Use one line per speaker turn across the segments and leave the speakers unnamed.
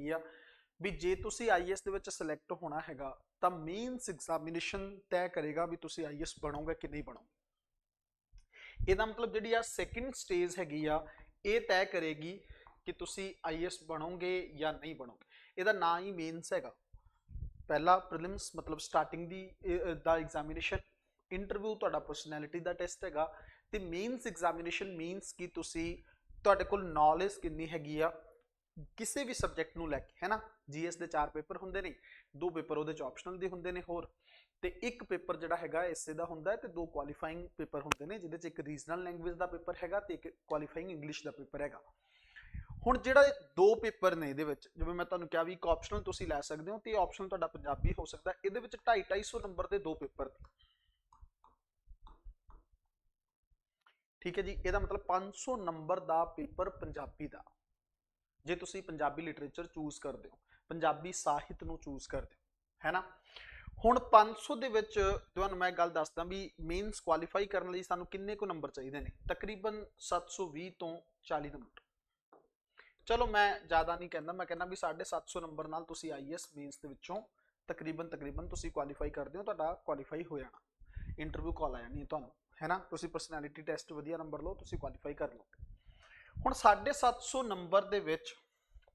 ਹੈਗੀ ਆ ਵੀ ਜੇ ਤੁਸੀਂ ਆਈਐਸ ਦੇ ਵਿੱਚ ਸਿਲੈਕਟ ਹੋਣਾ ਹੈਗਾ, ਤਾਂ ਮੇਨਸ ਐਗਜ਼ਾਮੀਨੇਸ਼ਨ ਤੈਅ ਕਰੇਗਾ ਵੀ ਤੁਸੀਂ ਆਈਐਸ ਬਣੋਗੇ ਕਿ ਨਹੀਂ ਬਣੋਗੇ। ਇਹਦਾ ਮਤਲਬ ਜਿਹੜੀ ਆ ਸੈਕਿੰਡ ਸਟੇਜ ਹੈਗੀ ਆ, ਇਹ ਤੈਅ ਕਰੇਗੀ ਕਿ ਤੁਸੀਂ ਆਈਐਸ ਬਣੋਗੇ ਜਾਂ ਨਹੀਂ ਬਣੋਗੇ। ਇਹਦਾ ਨਾਂ ਹੀ ਮੇਨਸ ਹੈਗਾ। ਪਹਿਲਾ ਪ੍ਰੀਲਿਮਸ ਮਤਲਬ ਸਟਾਰਟਿੰਗ ਦੀ ਦਾ ਐਗਜ਼ਾਮੀਨੇਸ਼ਨ ਇੰਟਰਵਿਊ ਤੁਹਾਡਾ ਪਰਸਨੈਲਿਟੀ ਦਾ ਟੈਸਟ ਹੈਗਾ, ਤੇ ਮੇਨਸ ਐਗਜ਼ਾਮੀਨੇਸ਼ਨ ਮੀਨਸ ਕਿ ਤੁਸੀਂ ਤੁਹਾਡੇ ਕੋਲ ਨੌਲੇਜ ਕਿੰਨੀ ਹੈਗੀ ਆ ਕਿਸੇ ਵੀ ਸਬਜੈਕਟ ਨੂੰ ਲੈ ਕੇ, ਹੈ ਹੈਨਾ ਜੀਐਸ ਦੇ ਚਾਰ ਪੇਪਰ ਹੁੰਦੇ ਨੇ, ਦੋ ਪੇਪਰ ਉਹਦੇ ਚ ਆਪਸ਼ਨਲ ਦੇ ਹੁੰਦੇ ਨੇ ਹੋਰ, ਤੇ ਇੱਕ ਪੇਪਰ ਜਿਹੜਾ ਹੈਗਾ ਐਸਏ ਦਾ ਹੁੰਦਾ ਹੈ ਤੇ ਦੋ ਕੁਆਲੀਫਾਈਂਗ ਪੇਪਰ ਹੁੰਦੇ ਨੇ, ਜਿਹਦੇ ਚ ਇੱਕ ਰੀਜਨਲ ਲੈਂਗੁਏਜ ਦਾ ਪੇਪਰ ਹੈਗਾ ਤੇ ਇੱਕ ਕੁਆਲੀਫਾਈਂਗ ਇੰਗਲਿਸ਼ ਦਾ ਪੇਪਰ ਹੈਗਾ। ਹੁਣ ਜਿਹੜਾ ਇਹ ਦੋ ਪੇਪਰ ਨੇ ਇਹਦੇ ਵਿੱਚ, ਜਿਵੇਂ ਮੈਂ ਤੁਹਾਨੂੰ ਕਿਹਾ ਵੀ ਇੱਕ ਆਪਸ਼ਨਲ ਤੁਸੀਂ ਲੈ ਸਕਦੇ ਹੋ ਤੇ ਆਪਸ਼ਨਲ ਤੁਹਾਡਾ ਪੰਜਾਬੀ ਹੋ ਸਕਦਾ, ਇਹਦੇ ਵਿੱਚ 2.5 250 ਨੰਬਰ ਦੇ ਦੋ ਪੇਪਰ ਨੇ। ਠੀਕ ਹੈ ਜੀ? ਇਹਦਾ ਮਤਲਬ 500 ਨੰਬਰ ਦਾ ਪੇਪਰ ਪੰਜਾਬੀ ਦਾ। ਜੇ ਤੁਸੀਂ ਪੰਜਾਬੀ ਲਿਟਰੇਚਰ ਚੂਜ਼ ਕਰਦੇ ਹੋ, ਪੰਜਾਬੀ ਸਾਹਿਤ ਨੂੰ ਚੂਜ਼ ਕਰਦੇ ਹੋ ਹੈਨਾ ਹੁਣ 500 ਦੇ ਵਿੱਚ ਤੁਹਾਨੂੰ ਮੈਂ ਗੱਲ ਦੱਸਦਾ ਵੀ ਮੇਨਸ ਕੁਆਲੀਫਾਈ ਕਰਨ ਲਈ ਸਾਨੂੰ ਕਿੰਨੇ ਕੁ ਨੰਬਰ ਚਾਹੀਦੇ ਨੇ? ਤਕਰੀਬਨ 720 ਤੋਂ 40 ਨੰਬਰ ਚਲੋ ਮੈਂ ਜ਼ਿਆਦਾ ਨਹੀਂ ਕਹਿੰਦਾ, ਮੈਂ ਕਹਿੰਦਾ ਵੀ 750 ਨੰਬਰ ਨਾਲ ਤੁਸੀਂ ਆਈਐਸ ਮੇਨਸ ਦੇ ਵਿੱਚੋਂ ਤਕਰੀਬਨ ਤਕਰੀਬਨ ਤੁਸੀਂ ਕੁਆਲੀਫਾਈ ਕਰਦੇ ਹੋ, ਤੁਹਾਡਾ ਕੁਆਲੀਫਾਈ ਹੋ ਜਾਣਾ। ਇੰਟਰਵਿਊ ਕਾਲ ਆ ਜਾਣੀ ਹੈ ਤੁਹਾਨੂੰ ਹੈਨਾ ਤੁਸੀਂ ਪਰਸਨੈਲਿਟੀ ਟੈਸਟ ਵਧੀਆ ਨੰਬਰ ਲਓ, ਤੁਸੀਂ ਕੁਆਲੀਫਾਈ ਕਰ ਲਓਗੇ ਹੁਣ 750 ਨੰਬਰ ਦੇ ਵਿੱਚ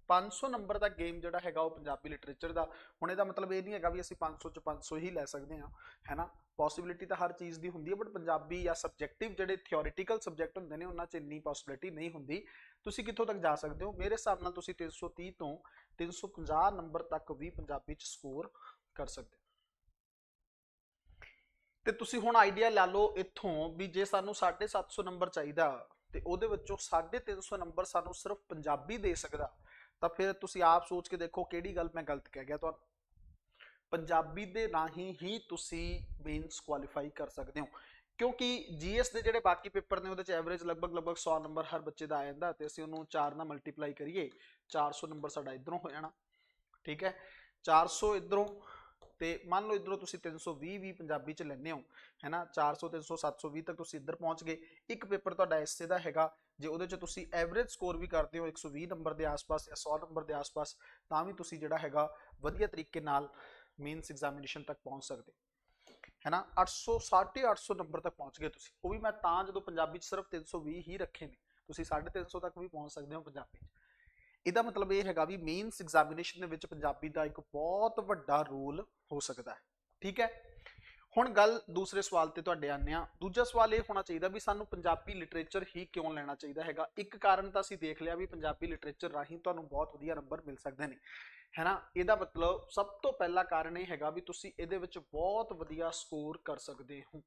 500 ਨੰਬਰ ਦਾ ਗੇਮ ਜਿਹੜਾ ਹੈਗਾ ਉਹ ਪੰਜਾਬੀ ਲਿਟਰੇਚਰ ਦਾ, ਹੁਣ ਇਹਦਾ ਮਤਲਬ ਇਹ ਨਹੀਂ ਹੈਗਾ ਵੀ ਅਸੀਂ 500 ਚ 500 ਹੀ ਲੈ ਸਕਦੇ ਹਾਂ ਹੈਨਾ ਪੋਸਿਬਿਲਿਟੀ ਤਾਂ ਹਰ ਚੀਜ਼ ਦੀ ਹੁੰਦੀ ਹੈ ਬਟ ਪੰਜਾਬੀ ਜਾਂ ਸਬਜੈਕਟਿਵ ਜਿਹੜੇ ਥਿਓਰੀਟੀਕਲ ਸਬਜੈਕਟ ਹੁੰਦੇ ਨੇ, ਉਹਨਾਂ 'ਚ ਇੰਨੀ ਪੋਸਿਬਿਲਿਟੀ ਨਹੀਂ ਹੁੰਦੀ। ਤੁਸੀਂ ਕਿੱਥੋਂ ਤੱਕ ਜਾ ਸਕਦੇ ਹੋ? ਮੇਰੇ ਹਿਸਾਬ ਨਾਲ ਤੁਸੀਂ 330 ਤੋਂ 350 ਨੰਬਰ ਤੱਕ ਵੀ ਪੰਜਾਬੀ 'ਚ ਸਕੋਰ ਕਰ ਸਕਦੇ ਹੋ। ਤੇ ਤੁਸੀਂ ਹੁਣ ਆਈਡੀਆ ਲਾ ਲਓ ਇੱਥੋਂ ਵੀ ਜੇ ਸਾਨੂੰ 750 ਨੰਬਰ ਚਾਹੀਦਾ ਤੇ ਉਹਦੇ ਵਿੱਚੋਂ 350 ਨੰਬਰ ਸਾਨੂੰ ਸਿਰਫ ਪੰਜਾਬੀ ਦੇ ਸਕਦਾ। ਤਾਂ ਫਿਰ ਤੁਸੀਂ ਆਪ ਸੋਚ ਕੇ ਦੇਖੋ ਕਿਹੜੀ ਗੱਲ ਮੈਂ ਗਲਤ ਕਹਿ ਗਿਆ ਤੁਹਾਨੂੰ। ਪੰਜਾਬੀ ਦੇ ਰਾਹੀਂ ਹੀ ਤੁਸੀਂ ਮੇਨਸ ਕੁਆਲੀਫਾਈ ਕਰ ਸਕਦੇ ਹੋ। ਕਿਉਂਕਿ ਜੀਐਸ ਦੇ ਜਿਹੜੇ ਬਾਕੀ ਪੇਪਰ ਨੇ ਉਹਦੇ ਚ ਐਵਰੇਜ ਲਗਭਗ ਲਗਭਗ 100 ਨੰਬਰ ਹਰ ਬੱਚੇ ਦਾ ਆ ਜਾਂਦਾ ਤੇ ਅਸੀਂ ਉਹਨੂੰ 4 ਨਾਲ ਮਲਟੀਪਲਾਈ ਕਰੀਏ 400 ਨੰਬਰ ਸਾਡਾ ਇਧਰੋਂ ਹੋ ਜਾਣਾ। ਠੀਕ ਹੈ? 400 ਇਧਰੋਂ ਤੇ ਮੰਨ ਲਓ ਇਧਰੋਂ ਤੁਸੀਂ 320 ਵੀ ਪੰਜਾਬੀ ਚ ਲੈਣੇ ਹੋ, ਹੈਨਾ 400 300 720 ਤੱਕ ਤੁਸੀਂ ਇੱਧਰ ਪਹੁੰਚ ਗਏ, ਇੱਕ ਪੇਪਰ ਤੁਹਾਡਾ ਐਸਏ ਦਾ ਹੈਗਾ, ਜੇ ਉਹਦੇ ਚ ਤੁਸੀਂ ਐਵਰੇਜ ਸਕੋਰ ਵੀ ਕਰਦੇ ਹੋ 120 ਨੰਬਰ ਦੇ ਆਸ-ਪਾਸ ਜਾਂ 100 ਨੰਬਰ ਦੇ ਆਸ-ਪਾਸ, ਤਾਂ ਵੀ ਤੁਸੀਂ ਜਿਹੜਾ ਹੈਗਾ ਵਧੀਆ ਤਰੀਕੇ ਨਾਲ ਮੇਨਸ ਐਗਜ਼ਾਮੀਨੇਸ਼ਨ ਤੱਕ ਪਹੁੰਚ ਸਕਦੇ ਹੈ, ਹੈਨਾ 800 850 ਨੰਬਰ ਤੱਕ ਪਹੁੰਚ ਗਏ ਤੁਸੀਂ, ਉਹ ਵੀ ਮੈਂ ਤਾਂ ਜਦੋਂ ਪੰਜਾਬੀ ਚ ਸਿਰਫ 320 ਹੀ ਰੱਖੇ ਨੇ, ਤੁਸੀਂ 350 ਤੱਕ ਵੀ ਪਹੁੰਚ ਸਕਦੇ ਹੋ ਪੰਜਾਬੀ ਚ। ਇਹਦਾ ਮਤਲਬ ਇਹ ਹੈਗਾ ਵੀ ਮੇਨਸ ਐਗਜ਼ਾਮੀਨੇਸ਼ਨ ਦੇ ਵਿੱਚ ਪੰਜਾਬੀ ਦਾ ਇੱਕ ਬਹੁਤ ਵੱਡਾ ਰੋਲ ਹੋ ਸਕਦਾ ਹੈ, ਠੀਕ ਹੈ? ਹੁਣ ਗੱਲ ਦੂਸਰੇ ਸਵਾਲ ਤੇ ਤੁਹਾਡੇ ਆਨੇ ਆ ਦੂਜਾ ਸਵਾਲ ਇਹ ਹੋਣਾ ਚਾਹੀਦਾ ਵੀ ਸਾਨੂੰ ਪੰਜਾਬੀ ਲਿਟਰੇਚਰ ਹੀ ਕਿਉਂ ਲੈਣਾ ਚਾਹੀਦਾ ਹੈਗਾ? ਇੱਕ ਕਾਰਨ ਤਾਂ ਅਸੀਂ ਦੇਖ ਲਿਆ ਵੀ ਪੰਜਾਬੀ ਲਿਟਰੇਚਰ ਰਾਹੀਂ ਤੁਹਾਨੂੰ ਬਹੁਤ ਵਧੀਆ ਨੰਬਰ ਮਿਲ ਸਕਦੇ ਨੇ ਹੈਨਾ ਇਹਦਾ ਮਤਲਬ ਸਭ ਤੋਂ ਪਹਿਲਾ ਕਾਰਨ ਇਹ ਹੈਗਾ ਵੀ ਤੁਸੀਂ ਇਹਦੇ ਵਿੱਚ ਬਹੁਤ ਵਧੀਆ ਸਕੋਰ ਕਰ ਸਕਦੇ ਹੋ।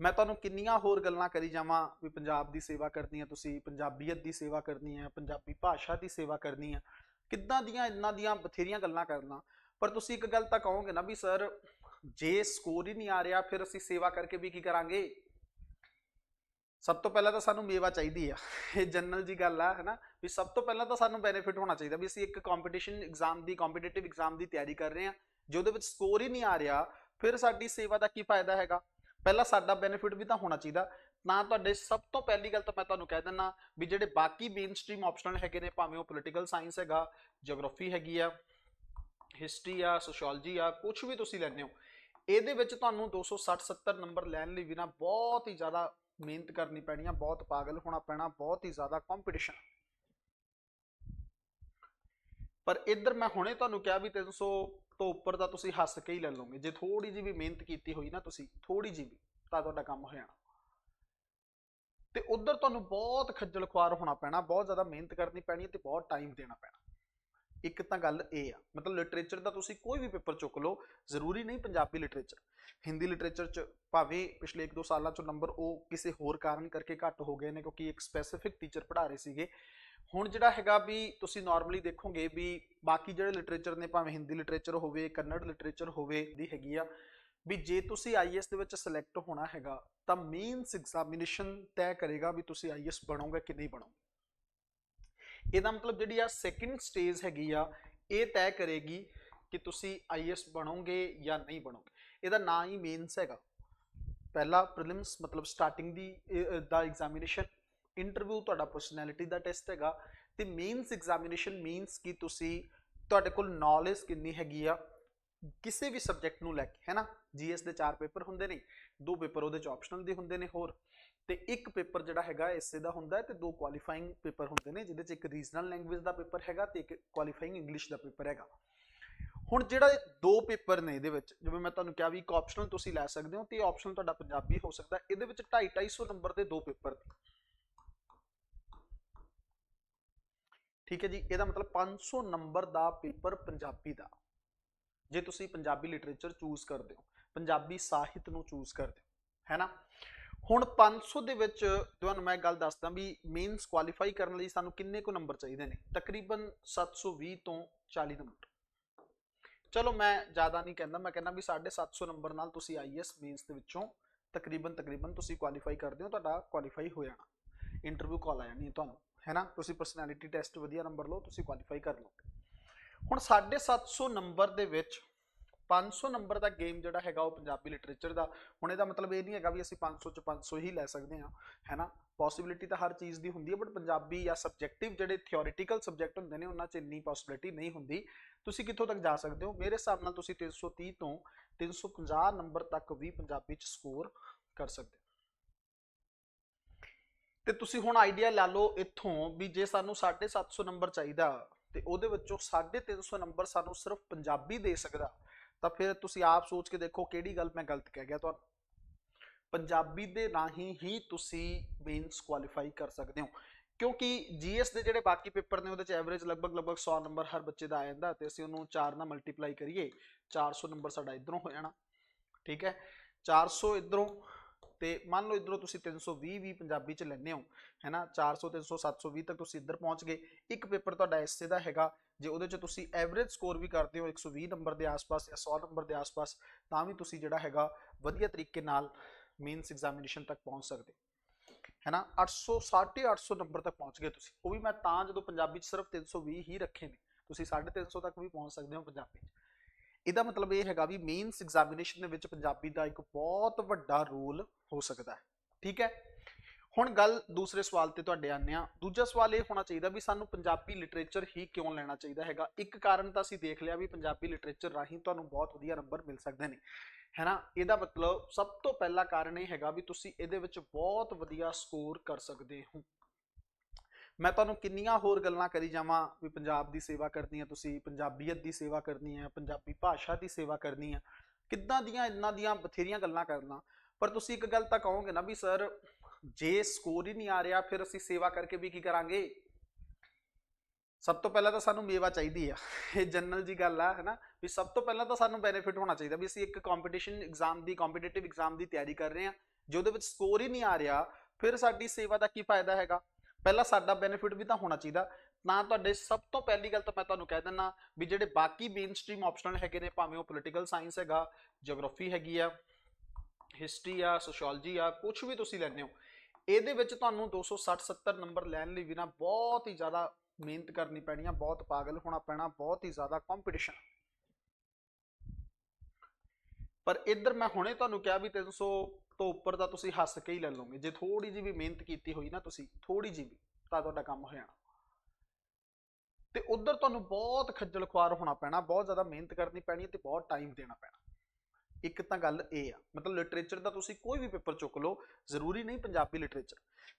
ਮੈਂ ਤੁਹਾਨੂੰ ਕਿੰਨੀਆਂ ਹੋਰ ਗੱਲਾਂ ਕਰੀ ਜਾਵਾਂ ਵੀ ਪੰਜਾਬ ਦੀ ਸੇਵਾ ਕਰਨੀ ਹੈ, ਤੁਸੀਂ ਪੰਜਾਬੀਅਤ ਦੀ ਸੇਵਾ ਕਰਨੀ ਹੈ, ਪੰਜਾਬੀ ਭਾਸ਼ਾ ਦੀ ਸੇਵਾ ਕਰਨੀ ਹੈ। ਕਿੱਦਾਂ ਦੀਆਂ ਇੰਨਾਂ ਦੀਆਂ ਬਥੇਰੀਆਂ ਗੱਲਾਂ ਕਰਨਾ। ਪਰ ਤੁਸੀਂ ਇੱਕ ਗੱਲ ਤਾਂ ਕਹੋਗੇ ਨਾ ਵੀ ਸਰ, ਜੇ ਸਕੋਰ ਹੀ ਨਹੀਂ ਆ ਰਿਹਾ, ਫਿਰ ਅਸੀਂ ਸੇਵਾ ਕਰਕੇ ਵੀ ਕੀ ਕਰਾਂਗੇ? ਸਭ ਤੋਂ ਪਹਿਲਾਂ ਤਾਂ ਸਾਨੂੰ ਮੇਵਾ ਚਾਹੀਦੀ ਆ। ਇਹ ਜਨਰਲ ਜੀ ਗੱਲ ਆ, ਹੈਨਾ? ਵੀ ਸਭ ਤੋਂ ਪਹਿਲਾਂ ਤਾਂ ਸਾਨੂੰ ਬੈਨੀਫਿਟ ਹੋਣਾ ਚਾਹੀਦਾ ਵੀ ਅਸੀਂ ਇੱਕ ਕੰਪੀਟੀਸ਼ਨ ਐਗਜ਼ਾਮ ਦੀ ਕੰਪੀਟੀਟਿਵ ਐਗਜ਼ਾਮ ਦੀ ਤਿਆਰੀ ਕਰ ਰਹੇ ਹਾਂ। ਜੇ ਉਹਦੇ ਵਿੱਚ ਸਕੋਰ ਹੀ ਨਹੀਂ ਆ ਰਿਹਾ, ਫਿਰ ਸਾਡੀ ਸੇਵਾ ਦਾ ਕੀ ਫਾਇਦਾ ਹੈਗਾ? ਪਹਿਲਾਂ ਸਾਡਾ ਬੈਨੀਫਿਟ ਵੀ ਤਾਂ ਹੋਣਾ ਚਾਹੀਦਾ। ਤਾਂ ਤੁਹਾਡੇ ਸਭ ਤੋਂ ਪਹਿਲੀ ਗੱਲ ਤਾਂ ਮੈਂ ਤੁਹਾਨੂੰ ਕਹਿ ਦਿੰਦਾ ਵੀ ਜਿਹੜੇ ਬਾਕੀ ਮੇਨ ਸਟ੍ਰੀਮ ਆਪਸ਼ਨਲ ਹੈਗੇ ਨੇ, ਭਾਵੇਂ ਉਹ ਪੋਲੀਟੀਕਲ ਸਾਇੰਸ ਹੈਗਾ ਜੀਓਗ੍ਰਾਫੀ ਹੈਗੀ ਆ ਹਿਸਟਰੀ ਆ ਸੋਸ਼ੀਓਲੋਜੀ ਆ ਕੁਝ ਵੀ ਤੁਸੀਂ ਲੈਣੇ ਹੋ, ਇਹਦੇ ਵਿੱਚ ਤੁਹਾਨੂੰ 260 70 ਨੰਬਰ ਲੈਣ ਲਈ ਵੀ ਬਹੁਤ ਹੀ ਜ਼ਿਆਦਾ ਮਿਹਨਤ ਕਰਨੀ ਪੈਣੀ ਆ, ਬਹੁਤ ਪਾਗਲ ਹੋਣਾ ਪੈਣਾ, ਬਹੁਤ ਹੀ ਜ਼ਿਆਦਾ ਕੰਪੀਟੀਸ਼ਨ ਪਰ ਇੱਧਰ ਮੈਂ ਹੁਣੇ ਤੁਹਾਨੂੰ ਕਿਹਾ ਵੀ 300 ਤੋਂ ਉੱਪਰ ਦਾ ਤੁਸੀਂ ਹੱਸ ਕੇ ਹੀ ਲੈ ਲਓਗੇ। ਜੇ ਥੋੜੀ ਜਿਹੀ ਵੀ ਮਿਹਨਤ ਕੀਤੀ ਹੋਈ ਨਾ ਤੁਸੀਂ ਥੋੜੀ ਜਿਹੀ ਵੀ, ਤਾਂ ਤੁਹਾਡਾ ਕੰਮ ਹੋ ਜਾਣਾ। ਤੇ ਉਧਰ ਤੁਹਾਨੂੰ ਬਹੁਤ ਖੱਜਲ ਖੁਆਰ ਹੋਣਾ ਪੈਣਾ, ਬਹੁਤ ਜ਼ਿਆਦਾ ਮਿਹਨਤ ਕਰਨੀ ਪੈਣੀ ਹੈ ਤੇ ਬਹੁਤ ਟਾਈਮ ਦੇਣਾ ਪੈਣਾ। ਇੱਕ ਤਾਂ ਗੱਲ ਇਹ ਆ, ਮਤਲਬ ਲਿਟਰੇਚਰ ਦਾ ਤੁਸੀਂ ਕੋਈ ਵੀ ਪੇਪਰ ਚੁੱਕ ਲਓ, ਜ਼ਰੂਰੀ ਨਹੀਂ ਪੰਜਾਬੀ ਲਿਟਰੇਚਰ ਹਿੰਦੀ ਲਿਟਰੇਚਰ ਚ ਭਾਵੇਂ ਪਿਛਲੇ 1-2 ਸਾਲਾਂ ਚ ਨੰਬਰ ਉਹ ਕਿਸੇ ਹੋਰ ਕਾਰਨ ਕਰਕੇ ਘੱਟ ਹੋ ਗਏ ਨੇ ਕਿਉਂਕਿ ਇੱਕ ਸਪੈਸੀਫਿਕ ਟੀਚਰ ਪੜ੍ਹਾ ਰਹੇ ਸੀਗੇ। ਹੁਣ ਜਿਹੜਾ ਹੈਗਾ ਵੀ ਤੁਸੀਂ ਨਾਰਮਲੀ ਦੇਖੋਗੇ ਵੀ ਬਾਕੀ ਜਿਹੜੇ ਲਿਟਰੇਚਰ ਨੇ ਭਾਵੇਂ ਹਿੰਦੀ ਲਿਟਰੇਚਰ ਹੋਵੇ, ਕੰਨੜ ਲਿਟਰੇਚਰ ਹੋਵੇ ਦੀ ਹੈਗੀ ਆ, ਵੀ ਜੇ ਤੁਸੀਂ ਆਈਐਸ ਦੇ ਵਿੱਚ ਸਿਲੈਕਟ ਹੋਣਾ ਹੈਗਾ, ਤਾਂ ਮੇਨਸ ਐਗਜ਼ਾਮੀਨੇਸ਼ਨ ਤੈਅ ਕਰੇਗਾ ਵੀ ਤੁਸੀਂ ਆਈਐਸ ਬਣੋਗੇ ਕਿ ਨਹੀਂ ਬਣੋਗੇ। ਇਹਦਾ ਮਤਲਬ ਜਿਹੜੀ ਆ ਸੈਕਿੰਡ ਸਟੇਜ ਹੈਗੀ ਆ, ਇਹ ਤੈਅ ਕਰੇਗੀ ਕਿ ਤੁਸੀਂ ਆਈਐਸ ਬਣੋਗੇ ਜਾਂ ਨਹੀਂ ਬਣੋਗੇ। ਇਹਦਾ ਨਾਂ ਹੀ ਮੇਨਸ ਹੈਗਾ। ਪਹਿਲਾ ਪ੍ਰੀਲਿਮਸ ਮਤਲਬ ਸਟਾਰਟਿੰਗ ਦੀ ਦਾ ਐਗਜ਼ਾਮੀਨੇਸ਼ਨ ਇੰਟਰਵਿਊ ਤੁਹਾਡਾ ਪਰਸਨੈਲਿਟੀ ਦਾ ਟੈਸਟ ਹੈਗਾ। ਤੇ ਮੇਨਸ ਐਗਜ਼ਾਮੀਨੇਸ਼ਨ ਮੀਨਸ ਕਿ ਤੁਸੀਂ ਤੁਹਾਡੇ ਕੋਲ ਨੌਲੇਜ ਕਿੰਨੀ ਹੈਗੀ ਆ, ਕਿਸੇ ਵੀ ਸਬਜੈਕਟ ਨੂੰ ਲੈ ਕੇ, ਹੈ ਨਾ? ਜੀਐਸ ਦੇ ਚਾਰ ਪੇਪਰ ਹੁੰਦੇ ਨੇ, ਦੋ ਪੇਪਰ ਉਹਦੇ ਚ ਆਪਸ਼ਨਲ ਦੇ ਹੁੰਦੇ ਨੇ ਹੋਰ। ਤੇ ਇੱਕ ਪੇਪਰ ਜਿਹੜਾ ਹੈਗਾ ਐਸਏ ਦਾ ਹੁੰਦਾ ਹੈ ਤੇ ਦੋ ਕੁਆਲੀਫਾਈਂਗ ਪੇਪਰ ਹੁੰਦੇ ਨੇ, ਜਿਹਦੇ ਚ ਇੱਕ ਰੀਜਨਲ ਲੈਂਗੁਏਜ ਦਾ ਪੇਪਰ ਹੈਗਾ ਤੇ ਇੱਕ ਕੁਆਲੀਫਾਈਂਗ ਇੰਗਲਿਸ਼ ਦਾ ਪੇਪਰ ਹੈਗਾ। ਹੁਣ ਜਿਹੜਾ ਦੋ ਪੇਪਰ ਨੇ ਇਹਦੇ ਵਿੱਚ, ਜਿਵੇਂ ਮੈਂ ਤੁਹਾਨੂੰ ਕਿਹਾ ਵੀ ਇੱਕ ਆਪਸ਼ਨਲ ਤੁਸੀਂ ਲੈ ਸਕਦੇ ਹੋ ਤੇ ਆਪਸ਼ਨਲ ਤੁਹਾਡਾ ਪੰਜਾਬੀ ਹੋ ਸਕਦਾ, ਇਹਦੇ ਵਿੱਚ 2.5 250 ਨੰਬਰ ਦੇ ਦੋ ਪੇਪਰ ਨੇ। ਠੀਕ ਹੈ ਜੀ, ਇਹਦਾ ਮਤਲਬ 500 ਨੰਬਰ ਦਾ ਪੇਪਰ ਪੰਜਾਬੀ ਦਾ। ਜੇ ਤੁਸੀਂ ਪੰਜਾਬੀ ਲਿਟਰੇਚਰ ਚੂਜ਼ ਕਰਦੇ ਹੋ, ਪੰਜਾਬੀ ਸਾਹਿਤ ਨੂੰ ਚੂਜ਼ ਕਰਦੇ ਹੋ, ਹੈ ਨਾ? ਹੁਣ 500 ਦੇ ਵਿੱਚ ਤੁਹਾਨੂੰ ਮੈਂ ਗੱਲ ਦੱਸਦਾ ਵੀ ਮੇਨਸ ਕੁਆਲੀਫਾਈ ਕਰਨ ਲਈ ਸਾਨੂੰ ਕਿੰਨੇ ਕੁ ਨੰਬਰ ਚਾਹੀਦੇ ਨੇ? ਤਕਰੀਬਨ 720 ਤੋਂ 40 ਨੰਬਰ। ਚਲੋ ਮੈਂ ਜ਼ਿਆਦਾ ਨਹੀਂ ਕਹਿੰਦਾ, ਮੈਂ ਕਹਿੰਦਾ ਵੀ 750 ਨੰਬਰ ਨਾਲ ਤੁਸੀਂ ਆਈਐਸ ਮੇਨਸ ਦੇ ਵਿੱਚੋਂ ਤਕਰੀਬਨ ਤਕਰੀਬਨ ਤੁਸੀਂ ਕੁਆਲੀਫਾਈ ਕਰਦੇ ਹੋ, ਤੁਹਾਡਾ ਕੁਆਲੀਫਾਈ ਹੋ ਜਾਣਾ ਇੰਟਰਵਿਊ ਕਾਲ ਆ ਜਾਣੀ ਹੈ ਤੁਹਾਨੂੰ। ਹੈ ਨਾ ਤੁਸੀਂ ਪਰਸਨੈਲਿਟੀ ਟੈਸਟ ਵਧੀਆ ਨੰਬਰ ਲਓ, ਤੁਸੀਂ ਕੁਆਲੀਫਾਈ ਕਰ ਲਓਗੇ ਹੁਣ 750 ਨੰਬਰ ਦੇ ਵਿੱਚ 500 ਨੰਬਰ ਦਾ ਗੇਮ ਜਿਹੜਾ ਹੈਗਾ ਉਹ ਪੰਜਾਬੀ ਲਿਟਰੇਚਰ ਦਾ, ਹੁਣ ਇਹਦਾ ਮਤਲਬ ਇਹ ਨਹੀਂ ਹੈਗਾ ਵੀ ਅਸੀਂ 500 ਚ 500 ਹੀ ਲੈ ਸਕਦੇ ਹਾਂ ਹੈ ਨਾ ਪੋਸਿਬਿਲਿਟੀ ਤਾਂ ਹਰ ਚੀਜ਼ ਦੀ ਹੁੰਦੀ ਹੈ ਬਟ ਪੰਜਾਬੀ ਜਾਂ ਸਬਜੈਕਟਿਵ ਜਿਹੜੇ ਥਿਓਰੀਟੀਕਲ ਸਬਜੈਕਟ ਹੁੰਦੇ ਨੇ, ਉਹਨਾਂ 'ਚ ਇੰਨੀ ਪੋਸਿਬਿਲਿਟੀ ਨਹੀਂ ਹੁੰਦੀ। ਤੁਸੀਂ ਕਿੱਥੋਂ ਤੱਕ ਜਾ ਸਕਦੇ ਹੋ? ਮੇਰੇ ਹਿਸਾਬ ਨਾਲ ਤੁਸੀਂ 330 ਤੋਂ 350 ਨੰਬਰ ਤੱਕ ਵੀ ਪੰਜਾਬੀ 'ਚ ਸਕੋਰ ਕਰ ਸਕਦੇ ਹੋ। ਤੇ ਤੁਸੀਂ ਹੁਣ ਆਈਡੀਆ ਲੈ ਲਓ ਇੱਥੋਂ ਵੀ ਜੇ ਸਾਨੂੰ 750 ਨੰਬਰ ਚਾਹੀਦਾ ਤੇ ਉਹਦੇ ਵਿੱਚੋਂ 350 ਨੰਬਰ ਸਾਨੂੰ ਸਿਰਫ ਪੰਜਾਬੀ ਦੇ ਸਕਦਾ, ਤਾਂ ਫਿਰ ਤੁਸੀਂ ਆਪ ਸੋਚ ਕੇ ਦੇਖੋ ਕਿਹੜੀ ਗੱਲ ਮੈਂ ਗਲਤ ਕਹਿ ਗਿਆ ਤੁਹਾਨੂੰ। ਪੰਜਾਬੀ ਦੇ ਰਾਹੀਂ ਹੀ ਤੁਸੀਂ ਮੇਨਸ ਕੁਆਲੀਫਾਈ ਕਰ ਸਕਦੇ ਹੋ, ਕਿਉਂਕਿ ਜੀਐਸ ਦੇ ਜਿਹੜੇ ਬਾਕੀ ਪੇਪਰ ਨੇ ਉਹਦੇ ਚ ਐਵਰੇਜ ਲਗਭਗ ਲਗਭਗ 100 ਨੰਬਰ ਹਰ ਬੱਚੇ ਦਾ ਆ ਜਾਂਦਾ ਤੇ ਅਸੀਂ ਉਹਨੂੰ 4 ਨਾਲ ਮਲਟੀਪਲਾਈ ਕਰੀਏ 400 ਨੰਬਰ ਸਾਡਾ ਇਧਰੋਂ ਹੋ ਜਾਣਾ, ਠੀਕ ਹੈ? 400 ਇਧਰੋਂ ਤੇ ਮੰਨ ਲਓ ਇਧਰੋਂ ਤੁਸੀਂ 320 ਵੀ ਪੰਜਾਬੀ ਚ ਲੈਣੇ ਹੋ, ਹੈਨਾ 400 300 720 ਤੱਕ ਤੁਸੀਂ ਇੱਧਰ ਪਹੁੰਚ ਗਏ, ਇੱਕ ਪੇਪਰ ਤੁਹਾਡਾ ਐਸਏ ਦਾ ਹੈਗਾ, ਜੇ ਉਹਦੇ ਚ ਤੁਸੀਂ ਐਵਰੇਜ ਸਕੋਰ ਵੀ ਕਰਦੇ ਹੋ 120 ਨੰਬਰ ਦੇ ਆਸ-ਪਾਸ ਜਾਂ 100 ਨੰਬਰ ਦੇ ਆਸ-ਪਾਸ, ਤਾਂ ਵੀ ਤੁਸੀਂ ਜਿਹੜਾ ਹੈਗਾ ਵਧੀਆ ਤਰੀਕੇ ਨਾਲ ਮੇਨਸ ਐਗਜ਼ਾਮੀਨੇਸ਼ਨ ਤੱਕ ਪਹੁੰਚ ਸਕਦੇ ਹੈ, ਹੈਨਾ 800 850 ਨੰਬਰ ਤੱਕ ਪਹੁੰਚ ਗਏ ਤੁਸੀਂ, ਉਹ ਵੀ ਮੈਂ ਤਾਂ ਜਦੋਂ ਪੰਜਾਬੀ ਚ ਸਿਰਫ 320 ਹੀ ਰੱਖੇ ਨੇ, ਤੁਸੀਂ 350 ਤੱਕ ਵੀ ਪਹੁੰਚ ਸਕਦੇ ਹੋ ਪੰਜਾਬੀ ਚ। ਇਹਦਾ ਮਤਲਬ ਇਹ ਹੈਗਾ ਵੀ ਮੇਨਸ ਐਗਜ਼ਾਮੀਨੇਸ਼ਨ ਦੇ ਵਿੱਚ ਪੰਜਾਬੀ ਦਾ ਇੱਕ ਬਹੁਤ ਵੱਡਾ ਰੋਲ ਹੋ ਸਕਦਾ ਹੈ, ਠੀਕ ਹੈ? ਹੁਣ ਗੱਲ ਦੂਸਰੇ ਸਵਾਲ ਤੇ ਤੁਹਾਡੇ ਆਨੇ ਆ ਦੂਜਾ ਸਵਾਲ ਇਹ ਹੋਣਾ ਚਾਹੀਦਾ ਵੀ ਸਾਨੂੰ ਪੰਜਾਬੀ ਲਿਟਰੇਚਰ ਹੀ ਕਿਉਂ ਲੈਣਾ ਚਾਹੀਦਾ ਹੈਗਾ? ਇੱਕ ਕਾਰਨ ਤਾਂ ਅਸੀਂ ਦੇਖ ਲਿਆ ਵੀ ਪੰਜਾਬੀ ਲਿਟਰੇਚਰ ਰਾਹੀਂ ਤੁਹਾਨੂੰ ਬਹੁਤ ਵਧੀਆ ਨੰਬਰ ਮਿਲ ਸਕਦੇ ਨੇ ਹੈਨਾ ਇਹਦਾ ਮਤਲਬ ਸਭ ਤੋਂ ਪਹਿਲਾ ਕਾਰਨ ਇਹ ਹੈਗਾ ਵੀ ਤੁਸੀਂ ਇਹਦੇ ਵਿੱਚ ਬਹੁਤ ਵਧੀਆ ਸਕੋਰ ਕਰ ਸਕਦੇ ਹੋ। ਮੈਂ ਤੁਹਾਨੂੰ ਕਿੰਨੀਆਂ ਹੋਰ ਗੱਲਾਂ ਕਰੀ ਜਾਵਾਂ ਵੀ ਪੰਜਾਬ ਦੀ ਸੇਵਾ ਕਰਨੀ ਹੈ ਤੁਸੀਂ, ਪੰਜਾਬੀਅਤ ਦੀ ਸੇਵਾ ਕਰਨੀ ਹੈ ਪੰਜਾਬੀ ਭਾਸ਼ਾ ਦੀ ਸੇਵਾ ਕਰਨੀ ਹੈ ਕਿੱਦਾਂ ਦੀਆਂ, ਇੰਨਾਂ ਦੀਆਂ ਬਥੇਰੀਆਂ ਗੱਲਾਂ ਕਰਨਾ। ਪਰ ਤੁਸੀਂ ਇੱਕ ਗੱਲ ਤਾਂ ਕਹੋਗੇ ਨਾ ਵੀ ਸਰ, ਜੇ ਸਕੋਰ ਹੀ ਨਹੀਂ ਆ ਰਿਹਾ, ਫਿਰ ਅਸੀਂ ਸੇਵਾ ਕਰਕੇ ਵੀ ਕੀ ਕਰਾਂਗੇ? ਸਭ ਤੋਂ ਪਹਿਲਾਂ ਤਾਂ ਸਾਨੂੰ ਮੇਵਾ ਚਾਹੀਦੀ ਆ। ਇਹ ਜਨਰਲ ਜੀ ਗੱਲ ਆ, ਹੈਨਾ? ਵੀ ਸਭ ਤੋਂ ਪਹਿਲਾਂ ਤਾਂ ਸਾਨੂੰ ਬੈਨੀਫਿਟ ਹੋਣਾ ਚਾਹੀਦਾ ਵੀ ਅਸੀਂ ਇੱਕ ਕੰਪੀਟੀਸ਼ਨ ਐਗਜ਼ਾਮ ਦੀ ਕੰਪੀਟੀਟਿਵ ਐਗਜ਼ਾਮ ਦੀ ਤਿਆਰੀ ਕਰ ਰਹੇ ਹਾਂ ਜੇ ਉਹਦੇ ਵਿੱਚ ਸਕੋਰ ਹੀ ਨਹੀਂ ਆ ਰਿਹਾ, ਫਿਰ ਸਾਡੀ ਸੇਵਾ ਦਾ ਕੀ ਫਾਇਦਾ ਹੈਗਾ? ਪਹਿਲਾਂ ਸਾਡਾ ਬੈਨੀਫਿਟ ਵੀ ਤਾਂ ਹੋਣਾ ਚਾਹੀਦਾ। ਤਾਂ ਤੁਹਾਡੇ ਸਭ ਤੋਂ ਪਹਿਲੀ ਗੱਲ ਤਾਂ ਮੈਂ ਤੁਹਾਨੂੰ ਕਹਿ ਦਿੰਦਾ ਵੀ ਜਿਹੜੇ ਬਾਕੀ ਮੇਨ ਸਟ੍ਰੀਮ ਆਪਸ਼ਨਲ ਹੈਗੇ ਨੇ, ਭਾਵੇਂ ਉਹ ਪੋਲੀਟੀਕਲ ਸਾਇੰਸ ਹੈਗਾ ਜੀਓਗ੍ਰਾਫੀ ਹੈਗੀ ਆ ਹਿਸਟਰੀ ਆ ਸੋਸ਼ੀਓਲੋਜੀ ਆ ਕੁਝ ਵੀ ਤੁਸੀਂ ਲੈਣੇ ਹੋ, ਇਹਦੇ ਵਿੱਚ ਤੁਹਾਨੂੰ 260 70 ਨੰਬਰ ਲੈਣ ਲਈ ਵੀ ਬਹੁਤ ਹੀ ਜ਼ਿਆਦਾ ਮਿਹਨਤ ਕਰਨੀ ਪੈਣੀ ਆ, ਬਹੁਤ ਪਾਗਲ ਹੋਣਾ ਪੈਣਾ, ਬਹੁਤ ਹੀ ਜ਼ਿਆਦਾ ਕੰਪੀਟੀਸ਼ਨ ਪਰ ਇੱਧਰ ਮੈਂ ਹੁਣੇ ਤੁਹਾਨੂੰ ਕਿਹਾ ਵੀ 300 ਤੋਂ ਉੱਪਰ ਦਾ ਤੁਸੀਂ ਹੱਸ ਕੇ ਹੀ ਲੈ ਲਓਗੇ, ਜੇ ਥੋੜੀ ਜਿਹੀ ਵੀ ਮਿਹਨਤ ਕੀਤੀ ਹੋਈ ਨਾ ਤੁਸੀਂ ਥੋੜੀ ਜਿਹੀ ਵੀ, ਤਾਂ ਤੁਹਾਡਾ ਕੰਮ ਹੋ ਜਾਣਾ। ਤੇ ਉਧਰ ਤੁਹਾਨੂੰ ਬਹੁਤ ਖੱਜਲ ਖੁਆਰ ਹੋਣਾ ਪੈਣਾ, ਬਹੁਤ ਜ਼ਿਆਦਾ ਮਿਹਨਤ ਕਰਨੀ ਪੈਣੀ ਹੈ ਤੇ ਬਹੁਤ ਟਾਈਮ ਦੇਣਾ ਪੈਣਾ। ਇੱਕ ਤਾਂ ਗੱਲ ਇਹ ਆ, ਮਤਲਬ ਲਿਟਰੇਚਰ ਦਾ ਤੁਸੀਂ ਕੋਈ ਵੀ ਪੇਪਰ ਚੁੱਕ ਲਓ, ਜ਼ਰੂਰੀ ਨਹੀਂ ਪੰਜਾਬੀ ਲਿਟਰੇਚਰ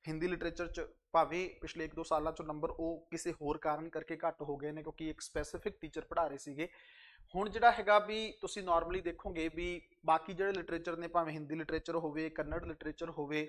ਹਿੰਦੀ ਲਿਟਰੇਚਰ ਚ ਭਾਵੇਂ ਪਿਛਲੇ 1-2 ਸਾਲਾਂ ਚੋਂ ਨੰਬਰ ਉਹ ਕਿਸੇ ਹੋਰ ਕਾਰਨ ਕਰਕੇ ਘੱਟ ਹੋ ਗਏ ਨੇ, ਕਿਉਂਕਿ ਇੱਕ ਸਪੈਸੀਫਿਕ ਟੀਚਰ ਪੜ੍ਹਾ ਰਹੇ ਸੀਗੇ। ਹੁਣ ਜਿਹੜਾ ਹੈਗਾ ਵੀ ਤੁਸੀਂ ਨਾਰਮਲੀ ਦੇਖੋਗੇ ਵੀ ਬਾਕੀ ਜਿਹੜੇ ਲਿਟਰੇਚਰ ਨੇ, ਭਾਵੇਂ ਹਿੰਦੀ ਲਿਟਰੇਚਰ ਹੋਵੇ, ਕੰਨੜ ਲਿਟਰੇਚਰ ਹੋਵੇ